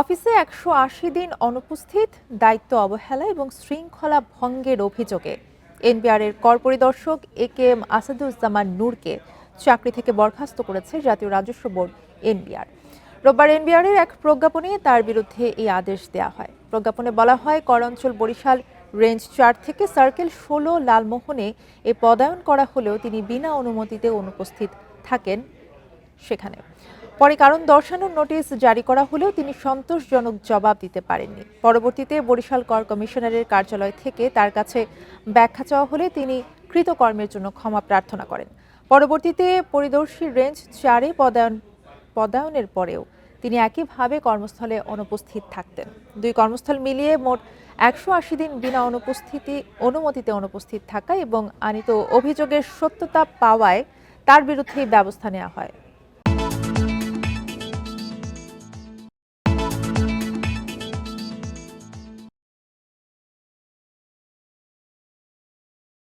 অফিসে একশো আশি দিন অনুপস্থিত, দায়িত্ব অবহেলা এবং শৃঙ্খলা ভঙ্গের অভিযোগে। এনবিআর এর কর পরিদর্শক এ কে এম আসাদুজ্জামান নূরকে চাকরি থেকে বরখাস্ত করেছে জাতীয় রাজস্ব বোর্ড এনবিআর। রোববার এনবিআর এর এক প্রজ্ঞাপনে তার বিরুদ্ধে এই আদেশ দেওয়া হয়। প্রজ্ঞাপনে বলা হয়, করাঞ্চল বরিশাল রেঞ্জ চার থেকে সার্কেল ষোলো লালমোহনে এ পদায়ন করা হলেও তিনি বিনা অনুমতিতে অনুপস্থিত থাকেন। সেখানে। পরে কারণ দর্শানোর নোটিশ জারি করা হলেও তিনি সন্তোষজনক জবাব দিতে পারেননি। পরবর্তীতে বরিশাল কর কমিশনারের কার্যালয় থেকে তার কাছে ব্যাখ্যা চাওয়া হলে তিনি কৃতকর্মের জন্য ক্ষমা প্রার্থনা করেন। পরবর্তীতে পরিদর্শী রেঞ্জ চারে পদায়ন, পদায়নের পরেও তিনি একইভাবে কর্মস্থলে অনুপস্থিত থাকতেন। দুই কর্মস্থল মিলিয়ে মোট একশো আশি দিন বিনা অনুপস্থিতি, অনুমতিতে অনুপস্থিত থাকা এবং আনিত অভিযোগের সত্যতা পাওয়ায় তার বিরুদ্ধে ব্যবস্থা নেওয়া হয়।